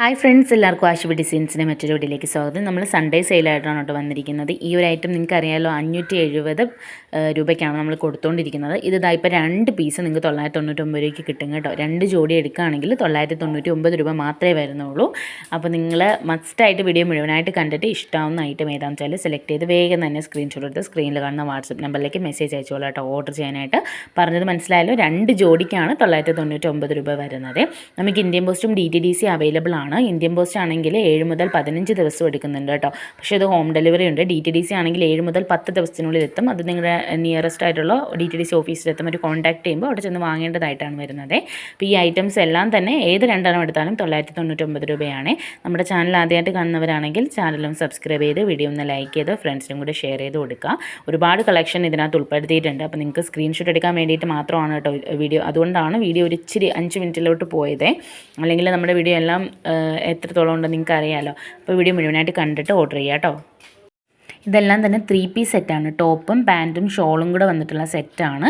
Hi friends എല്ലാവർക്കും ആശുപി ഡിസൈൻസിന്റെ മറ്റൊരു വീഡിയോയിലേക്ക് സ്വാഗതം. നമ്മൾ സൺഡേ സെയിലായിട്ടാണ് കേട്ടോ വന്നിരിക്കുന്നത്. ഈ ഒരു ഐറ്റം നിങ്ങൾക്ക് അറിയാമല്ലോ അഞ്ഞൂറ്റി എഴുപത് രൂപയ്ക്കാണ് നമ്മൾ കൊടുത്തുകൊണ്ടിരിക്കുന്നത് ഇത് ഇതാ ഇപ്പോൾ രണ്ട് പീസ് നിങ്ങൾക്ക് തൊള്ളായിരത്തി തൊണ്ണൂറ്റൊമ്പത് രൂപയ്ക്ക് കിട്ടും കേട്ടോ. രണ്ട് ജോഡി എടുക്കുകയാണെങ്കിൽ തൊള്ളായിരത്തി തൊണ്ണൂറ്റി ഒമ്പത് രൂപ മാത്രമേ വരുന്നുള്ളൂ. അപ്പോൾ നിങ്ങൾ മസ്റ്റായിട്ട് വീഡിയോ മുഴുവനായിട്ട് കണ്ടിട്ട് ഇഷ്ടമാവുന്ന ഐറ്റം ഏതാണെന്ന് വെച്ചാൽ സെലക്ട് ചെയ്ത് വേഗം തന്നെ സ്ക്രീൻഷോട്ട് എടുത്ത് സ്ക്രീനിൽ കാണുന്ന വാട്സപ്പ് നമ്പറിലേക്ക് മെസ്സേജ് അയച്ചോളൂ കേട്ടോ ഓർഡർ ചെയ്യാനായിട്ട്. പറഞ്ഞത് മനസ്സിലായല്ലോ രണ്ട് ജോഡിക്കാണ് തൊള്ളായിരത്തി തൊണ്ണൂറ്റി ഒമ്പത് രൂപ വരുന്നത്. നമുക്ക് ഇന്ത്യൻ പോസ്റ്റും D T D C available ആണ്. ഇന്ത്യൻ പോസ്റ്റ് ആണെങ്കിൽ ഏഴ് മുതൽ പതിനഞ്ച് ദിവസം എടുക്കുന്നുണ്ട് കേട്ടോ. പക്ഷേ ഇത് ഹോം ഡെലിവറി ഉണ്ട്. ഡി ടി ഡി സി ആണെങ്കിൽ ഏഴ് മുതൽ പത്ത് ദിവസത്തിനുള്ളിൽ എത്തും. അത് നിങ്ങളുടെ നിയറസ്റ്റ് ആയിട്ടുള്ള ഡി ടി ഡി സി ഓഫീസിലെത്തും ഒരു കോൺടാക്ട് ചെയ്യുമ്പോൾ അവിടെ ചെന്ന് വാങ്ങേണ്ടതായിട്ടാണ് വരുന്നത്. അപ്പോൾ ഈ ഐറ്റംസ് എല്ലാം തന്നെ ഏത് രണ്ടെണ്ണം എടുത്താലും തൊള്ളായിരത്തി തൊണ്ണൂറ്റൊമ്പത് രൂപയാണ്. നമ്മുടെ ചാനൽ ആദ്യമായിട്ട് കാണുന്നവരാണെങ്കിൽ ചാനലും സബ്സ്ക്രൈബ് ചെയ്ത് വീഡിയോ ഒന്ന് ലൈക്ക് ചെയ്ത് ഫ്രണ്ട്സിനും കൂടെ ഷെയർ ചെയ്ത് കൊടുക്കുക. ഒരുപാട് കളക്ഷൻ ഇതിനകത്ത് ഉൾപ്പെടുത്തിയിട്ടുണ്ട്. അപ്പോൾ നിങ്ങൾക്ക് സ്ക്രീൻഷോട്ട് എടുക്കാൻ വേണ്ടിയിട്ട് മാത്രമാണ് കേട്ടോ വീഡിയോ അതുകൊണ്ടാണ് വീഡിയോ ഒരു ഇച്ചിരി അഞ്ച് മിനിറ്റിലോട്ട് പോയത്. അല്ലെങ്കിൽ നമ്മുടെ വീഡിയോ എല്ലാം എത്രത്തോളം ഉണ്ടെന്ന് നിങ്ങൾക്ക് അറിയാമല്ലോ അപ്പോൾ വീഡിയോ മുഴുവനായിട്ട് കണ്ടിട്ട് ഓർഡർ ചെയ്യാം കേട്ടോ. ഇതെല്ലാം തന്നെ ത്രീ പീസ് സെറ്റാണ് ടോപ്പും പാന്റും ഷോളും കൂടെ വന്നിട്ടുള്ള സെറ്റാണ്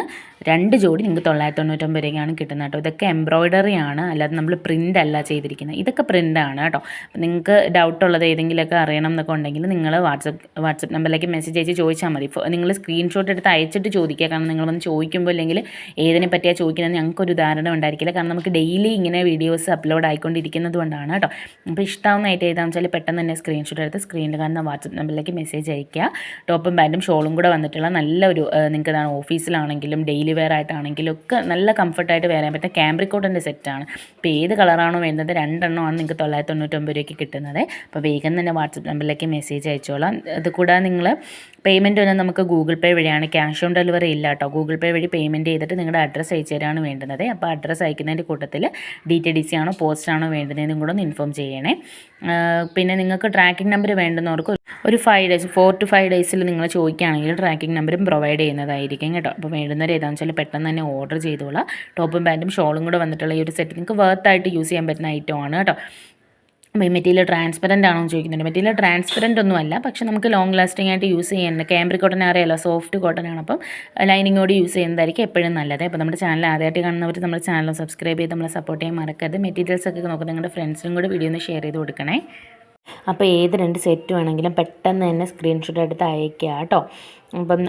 രണ്ട് ജോഡി നിങ്ങൾക്ക് തൊള്ളായിരത്തി തൊണ്ണൂറ്റൊമ്പത് രൂപയ്ക്കാണ് കിട്ടുന്നത് കേട്ടോ. ഇതൊക്കെ എംബ്രോയ്ഡറി ആണ്. അല്ലാതെ നമ്മൾ പ്രിന്റ് അല്ല ചെയ്തിരിക്കുന്നത്. ഇതൊക്കെ പ്രിന്റാണ് കേട്ടോ. നിങ്ങൾക്ക് ഡൗട്ട് ഉള്ളത് ഏതെങ്കിലുമൊക്കെ അറിയണം എന്നൊക്കെ ഉണ്ടെങ്കിൽ നിങ്ങൾ വാട്സപ്പ് വാട്സപ്പ് നമ്പറിലേക്ക് മെസ്സേജ് അയച്ച് ചോദിച്ചാൽ മതി. നിങ്ങൾ സ്ക്രീൻഷോട്ട് എടുത്ത് അയച്ചിട്ട് ചോദിക്കുക. കാരണം നിങ്ങൾ വന്ന് ചോദിക്കുമ്പോൾ അല്ലെങ്കിൽ ഏതിനെ പറ്റിയാണ് ചോദിക്കുന്നത് ഞങ്ങൾക്കൊരു ധാരണ ഉണ്ടായിരിക്കില്ല. കാരണം നമുക്ക് ഡെയിലി ഇങ്ങനെ വീഡിയോസ് അപ്ലോഡ് ആയിക്കൊണ്ടിരിക്കുന്നത് കൊണ്ടാണ് കേട്ടോ. അപ്പോൾ ഇഷ്ടമാവുന്ന ഐറ്റം ഏതാണെന്ന് വെച്ചാൽ പെട്ടെന്ന് തന്നെ സ്ക്രീൻഷോട്ട് എടുത്ത് സ്ക്രീനിൽ കാണുന്ന വാട്സപ്പ് നമ്പറിലേക്ക് മെസ്സേജ് അയക്കുക ടോപ്പും പാന്റും ഷോളും കൂടെ വന്നിട്ടുള്ള നല്ലൊരു നിങ്ങൾക്ക് ഓഫീസിലാണെങ്കിലും ഡെയിലി വെയർ ആയിട്ടാണെങ്കിലും ഒക്കെ നല്ല കംഫർട്ടായിട്ട് വെയർ ചെയ്യാൻ പറ്റുന്ന ക്യാമ്പ്രിക്കോട്ടിന്റെ സെറ്റാണ് അപ്പോൾ ഏത് കളറാണോ വേണ്ടത് രണ്ടെണ്ണമാണ് നിങ്ങൾക്ക് തൊള്ളായിരത്തി തൊണ്ണൂറ്റൊമ്പത് രൂപയ്ക്ക് കിട്ടുന്നത്. അപ്പോൾ വേഗം തന്നെ വാട്സപ്പ് നമ്പറിലേക്ക് മെസ്സേജ് അയച്ചോളാം. അത് കൂടാതെ നിങ്ങൾ പേയ്മെന്റ് വന്നാൽ നമുക്ക് ഗൂഗിൾ പേ വഴിയാണ് ക്യാഷ് ഓൺ ഡെലിവറി ഇല്ല കേട്ടോ ഗൂഗിൾ പേ വഴി പേയ്മെന്റ് ചെയ്തിട്ട് നിങ്ങളുടെ അഡ്രസ്സ് അയച്ചു തരാണ് വേണ്ടുന്നത്. അപ്പോൾ അഡ്രസ്സ് അയക്കുന്നതിന്റെ കൂട്ടത്തിൽ ഡി ടി ഡി സി ആണോ പോസ്റ്റ് ആണോ വേണ്ടതെന്നും കൂടെ ഒന്ന് ഇൻഫോം ചെയ്യണേ. പിന്നെ നിങ്ങൾക്ക് ട്രാക്കിംഗ് നമ്പർ വേണ്ടുന്നവർക്ക് ഒരു five days four to five ഡേയ്സിൽ നിങ്ങൾ ചോദിക്കുകയാണെങ്കിൽ ട്രാക്കിംഗ് നമ്പറും പ്രൊവൈഡ് ചെയ്യുന്നതായിരിക്കും കേട്ടോ. അപ്പോൾ വേണ്ടുന്നവർ ഏതാണെന്ന് വെച്ചാൽ പെട്ടെന്ന് തന്നെ ഓർഡർ ചെയ്തോളാം. ടോപ്പും പാന്റും ഷോളും കൂടെ വന്നിട്ടുള്ള ഈ ഒരു സെറ്റ് നിങ്ങൾക്ക് വർത്തായിട്ട് യൂസ് ചെയ്യാൻ പറ്റുന്ന ഐറ്റം ആണ് കേട്ടോ. മെറ്റീരിയൽ ട്രാൻസ്പെറന്റ് ആണോ എന്ന് ചോദിക്കുന്നുണ്ട്. മെറ്റീരിയൽ ട്രാൻസ്പെറന്റ് ഒന്നും അല്ല. പക്ഷേ നമുക്ക് ലോങ് ലാസ്റ്റിംഗ് ആയിട്ട് യൂസ് ചെയ്യുന്നത് ക്യാമ്പ്രി കോട്ടൺ അറിയാലോ സോഫ്റ്റ് കോട്ടൺ ആണ്. അപ്പം ലൈനിങ്ങോട് യൂസ് ചെയ്യുന്നതായിരിക്കും എപ്പോഴും നല്ലത്. അപ്പോൾ നമ്മുടെ ചാനൽ ആദ്യമായിട്ട് കാണുന്നവർ നമ്മുടെ ചാനൽ സബ്സ്ക്രൈബ് ചെയ്ത് നമ്മളെ സപ്പോർട്ട് ചെയ്യാൻ മറക്കരുത്. മെറ്റീരിയൽസ് ഒക്കെ നോക്കുന്നത് നിങ്ങളുടെ ഫ്രണ്ട്സിനും കൂടി വീഡിയോ ഒന്ന് ഷെയർ ചെയ്ത് കൊടുക്കണേ. അപ്പോൾ ഏത് രണ്ട് സെറ്റ് വേണമെങ്കിലും പെട്ടെന്ന് തന്നെ സ്ക്രീൻഷോട്ട് എടുത്ത് അയക്കുക കേട്ടോ. അപ്പം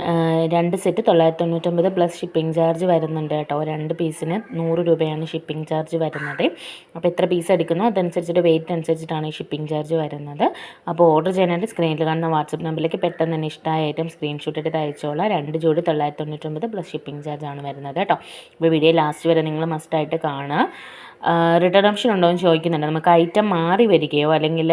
രണ്ട് സെറ്റ് തൊള്ളായിരത്തി തൊണ്ണൂറ്റൊമ്പത് പ്ലസ് ഷിപ്പിംഗ് ചാർജ് വരുന്നുണ്ട് കേട്ടോ. രണ്ട് പീസിന് നൂറ് രൂപയാണ് ഷിപ്പിംഗ് ചാർജ് വരുന്നത്. അപ്പോൾ എത്ര പീസ് എടുക്കുന്നു? അതനുസരിച്ചിട്ട് വെയിറ്റ് അനുസരിച്ചിട്ടാണ് ഈ ഷിപ്പിംഗ് ചാർജ് വരുന്നത്. അപ്പോൾ ഓർഡർ ചെയ്യാനായിട്ട് സ്ക്രീനിൽ കാണുന്ന വാട്സപ്പ് നമ്പറിലേക്ക് പെട്ടെന്ന് തന്നെ ഇഷ്ടമായ ഐറ്റം സ്ക്രീൻഷോട്ട് എടുത്ത് അയച്ചോളാം. രണ്ട് ജോഡി തൊള്ളായിരത്തി തൊണ്ണൂറ്റൊമ്പത് പ്ലസ് ഷിപ്പിംഗ് ചാർജ് ആണ് വരുന്നത് കേട്ടോ. അപ്പോൾ വീഡിയോ ലാസ്റ്റ് വരെ നിങ്ങൾ മസ്റ്റായിട്ട് കാണുക. റിട്ടേൺ ഓപ്ഷൻ ഉണ്ടോ എന്ന് ചോദിക്കുന്നുണ്ട്. നമുക്ക് ഐറ്റം മാറി വരികയോ അല്ലെങ്കിൽ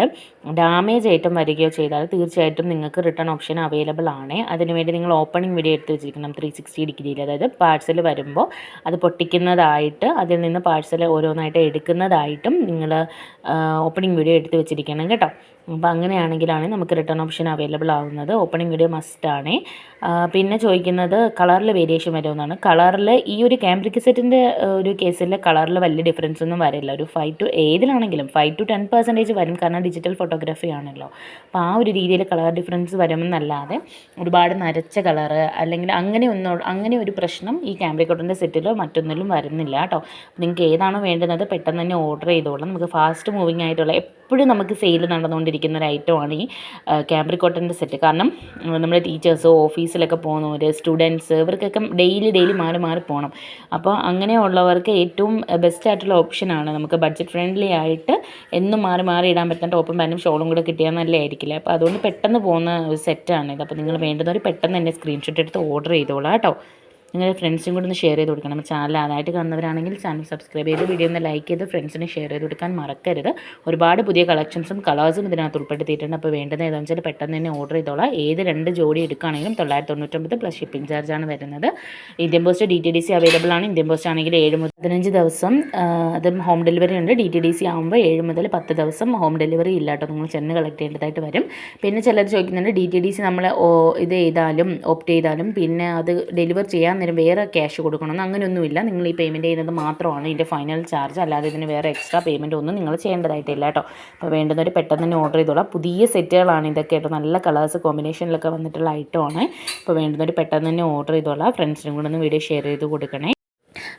ഡാമേജ് ഐറ്റം വരികയോ ചെയ്താൽ തീർച്ചയായിട്ടും നിങ്ങൾക്ക് റിട്ടേൺ ഓപ്ഷൻ അവൈലബിൾ ആണ്. അതിനുവേണ്ടി നിങ്ങൾ ഓപ്പണിംഗ് വീഡിയോ എടുത്ത് വെച്ചിരിക്കണം. ത്രീ സിക്സ്റ്റി ഡിഗ്രിയിൽ. അതായത് പാഴ്സൽ വരുമ്പോൾ അത് പൊട്ടിക്കുന്നതായിട്ട് അതിൽ നിന്ന് പാഴ്സൽ ഓരോന്നായിട്ട് എടുക്കുന്നതായിട്ടും നിങ്ങൾ ഓപ്പണിംഗ് വീഡിയോ എടുത്ത് വെച്ചിരിക്കണം കേട്ടോ. അപ്പോൾ അങ്ങനെയാണെങ്കിലാണ് നമുക്ക് റിട്ടേൺ ഓപ്ഷൻ അവൈലബിൾ ആവുന്നത്. ഓപ്പണിംഗ് വീഡിയോ മസ്റ്റാണ് പിന്നെ ചോദിക്കുന്നത് കളറിൽ വേരിയേഷൻ വരുമെന്നാണ്. കളറിൽ ഈ ഒരു ക്യാമ്പ്രിക് സെറ്റിന്റെ ഒരു കേസിൽ കളറിൽ വലിയ ഡിഫറൻസ് ഒന്നും വരില്ല. ഒരു ഫൈവ് ടു ഏതിലാണെങ്കിലും ഫൈവ് ടു ടെൻ പെർസെന്റേജ് വരും. കാരണം ഡിജിറ്റൽ ഫോട്ടോഗ്രാഫി ആണല്ലോ. അപ്പോൾ ആ ഒരു രീതിയിൽ കളർ ഡിഫറൻസ് വരുമെന്നല്ലാതെ ഒരുപാട് നരച്ച കളറ് അല്ലെങ്കിൽ അങ്ങനെ ഒന്നും അങ്ങനെ ഒരു പ്രശ്നം ഈ ക്യാമ്പ്രിക്കോട്ടിന്റെ സെറ്റിലോ മറ്റൊന്നിലും വരുന്നില്ല കേട്ടോ. നിങ്ങൾക്ക് ഏതാണോ വേണ്ടുന്നത് പെട്ടെന്ന് തന്നെ ഓർഡർ ചെയ്തോളാം. നമുക്ക് ഫാസ്റ്റ് മൂവിങ് ആയിട്ടുള്ള എപ്പോഴും നമുക്ക് സെയിൽ നടന്നുകൊണ്ടിരിക്കുന്ന ഒരു ഐറ്റമാണ് ഈ ക്യാമ്പ്രിക്കോട്ടന്റെ സെറ്റ് കാരണം നമ്മുടെ ടീച്ചേഴ്സ് ഓഫീസിലൊക്കെ പോകുന്നവർ സ്റ്റുഡൻസ് ഇവർക്കൊക്കെ ഡെയിലി ഡെയിലി മാറി മാറി പോകണം അപ്പോൾ അങ്ങനെയുള്ളവർക്ക് ഏറ്റവും ബെസ്റ്റ് ആയിട്ടുള്ള ഓപ്ഷനാണ് നമുക്ക് ബഡ്ജറ്റ് ഫ്രണ്ട്ലി ആയിട്ട് എന്നും മാറി മാറി ഇടാൻ പറ്റുന്ന ടോപ്പും പാന്റും ഷോളും കൂടെ കിട്ടിയാൽ നല്ലതായിരിക്കില്ല? അപ്പോൾ അതുകൊണ്ട് പെട്ടെന്ന് പോകുന്ന ഒരു സെറ്റാണ് ഇത്. അപ്പോൾ നിങ്ങൾ വേണ്ടുന്നവർ പെട്ടെന്ന് തന്നെ സ്ക്രീൻഷോട്ട് എടുത്ത് ഓർഡർ ചെയ്തോളാം കേട്ടോ. നിങ്ങളുടെ ഫ്രണ്ട്സും കൂടെ ഒന്ന് ഷെയർ ചെയ്ത് കൊടുക്കണം. നമ്മുടെ ചാനൽ ആദ്യമായിട്ട് കാണുന്നവരാണെങ്കിൽ ചാനൽ സബ്സ്ക്രൈബ് ചെയ്ത് വീഡിയോ ഒന്ന് ലൈക്ക് ചെയ്ത് ഫ്രണ്ട്സിന് ഷെയർ ചെയ്ത് കൊടുക്കാൻ മറക്കരുത്. ഒരുപാട് പുതിയ കളക്ഷൻസും കളേഴ്സും ഇതിനകത്ത് ഉൾപ്പെടുത്തിയിട്ടുണ്ട്. അപ്പോൾ വേണ്ടത് ഏതാണെന്ന് വെച്ചാൽ പെട്ടെന്ന് തന്നെ ഓർഡർ ചെയ്തോളാം. ഏത് രണ്ട് ജോഡി എടുക്കുകയാണെങ്കിലും തൊള്ളായിരത്തി തൊണ്ണൂറ്റൊമ്പത് പ്ലസ് ഷിപ്പിംഗ് ചാർജാണ് വരുന്നത്. Indian post D T D C available ആണ്. ഇന്ത്യൻ പോസ്റ്റ് ആണെങ്കിൽ ഏഴ് മുതൽ പതിനഞ്ച് ദിവസം അത് ഹോം ഡെലിവറി ഉണ്ട്. ഡി ടി ഡി സി ആകുമ്പോൾ ഏഴ് മുതൽ പത്ത് ദിവസം ഹോം ഡെലിവറി ഇല്ല കേട്ടോ. നിങ്ങൾ ചെന്ന് കളക്ട് ചെയ്യേണ്ടതായിട്ട് വരും. പിന്നെ ചിലർ ചോദിക്കുന്നുണ്ട് ഡി ടി ഡി സി നമ്മൾ ഇത് ചെയ്താലും ഓപ്റ്റ് ചെയ്താലും പിന്നെ അത് ഡെലിവർ ചെയ്യാൻ നേരം വേറെ ക്യാഷ് കൊടുക്കണമെന്ന് അങ്ങനെയൊന്നുമില്ല. നിങ്ങൾ ഈ പേയ്മെന്റ് ചെയ്യുന്നത് മാത്രമാണ് ഇതിന്റെ ഫൈനൽ ചാർജ് അല്ലാതെ ഇതിന് വേറെ എക്സ്ട്രാ പേയ്മെന്റ് ഒന്നും നിങ്ങൾ ചെയ്യേണ്ടതായിട്ടില്ല കേട്ടോ. അപ്പോൾ വേണ്ടുന്നവർ പെട്ടെന്ന് തന്നെ ഓർഡർ ചെയ്തോളാം. പുതിയ സെറ്റുകളാണ് ഇതൊക്കെ കേട്ടോ. നല്ല കളേഴ്സ് കോമ്പിനേഷനിലൊക്കെ വന്നിട്ടുള്ള ഐറ്റമാണ് അപ്പോൾ വേണ്ടുന്നവർ പെട്ടെന്ന് തന്നെ ഓർഡർ ചെയ്തോളാം. ഫ്രണ്ട്സിനും കൂടെ ഒന്ന് വീഡിയോ ഷെയർ ചെയ്ത് കൊടുക്കണേ.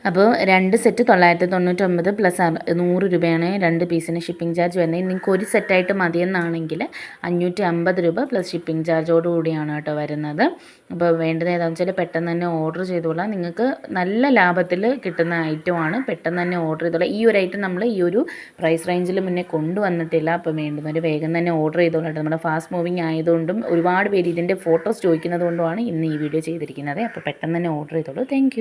അപ്പോൾ രണ്ട് സെറ്റ് തൊള്ളായിരത്തി തൊണ്ണൂറ്റൊമ്പത് പ്ലസ് നൂറ് രൂപയാണ് രണ്ട് പീസിന് ഷിപ്പിംഗ് ചാർജ് വരുന്നത്. നിങ്ങൾക്ക് ഒരു സെറ്റായിട്ട് മതിയെന്നാണെങ്കിൽ അഞ്ഞൂറ്റി അമ്പത് രൂപ പ്ലസ് ഷിപ്പിംഗ് ചാർജോട് കൂടിയാണ് കേട്ടോ വരുന്നത്. അപ്പോൾ വേണ്ടത് ഏതാണെന്ന് വെച്ചാൽ പെട്ടെന്ന് തന്നെ ഓർഡർ ചെയ്തോളാം. നിങ്ങൾക്ക് നല്ല ലാഭത്തിൽ കിട്ടുന്ന ഐറ്റമാണ് പെട്ടെന്ന് തന്നെ ഓർഡർ ചെയ്തോളാം. ഈ ഒരു ഐറ്റം നമ്മൾ ഈ ഒരു പ്രൈസ് റേഞ്ചിൽ മുന്നേ കൊണ്ടുവന്നിട്ടില്ല. അപ്പോൾ വേണ്ടുന്നവർ വേഗം തന്നെ ഓർഡർ ചെയ്തോളാം നമ്മുടെ ഫാസ്റ്റ് മൂവിങ് ആയതുകൊണ്ടും ഒരുപാട് പേര് ഇതിന്റെ ഫോട്ടോസ് ചോദിക്കുന്നത് കൊണ്ടുമാണ് ഇന്ന് ഈ വീഡിയോ ചെയ്തിരിക്കുന്നത്. അപ്പോൾ പെട്ടെന്ന് തന്നെ ഓർഡർ ചെയ്തോളൂ. താങ്ക്